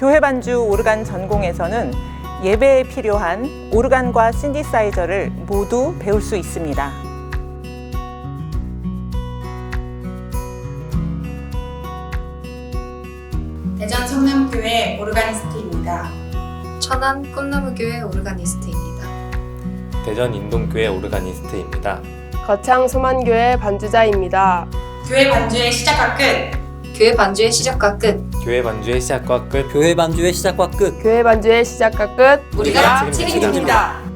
반주 오르간 전공에서는 예배에 필요한 오르간과 신디사이저를 모두 배울 수 있습니다. 대전 성남교회 오르가니스트입니다. 천안 꿈나무교회 오르가니스트입니다. 대전 인동교회 오르가니스트입니다. 거창 소만교회 반주자입니다. 교회 반주의 시작과 끝. 교회 반주의 시작과 끝. 교회 반주의 시작과 끝 교회 반주의 시작과 끝 교회 반주의 시작과 끝 우리가 책임집니다. 책임집니다.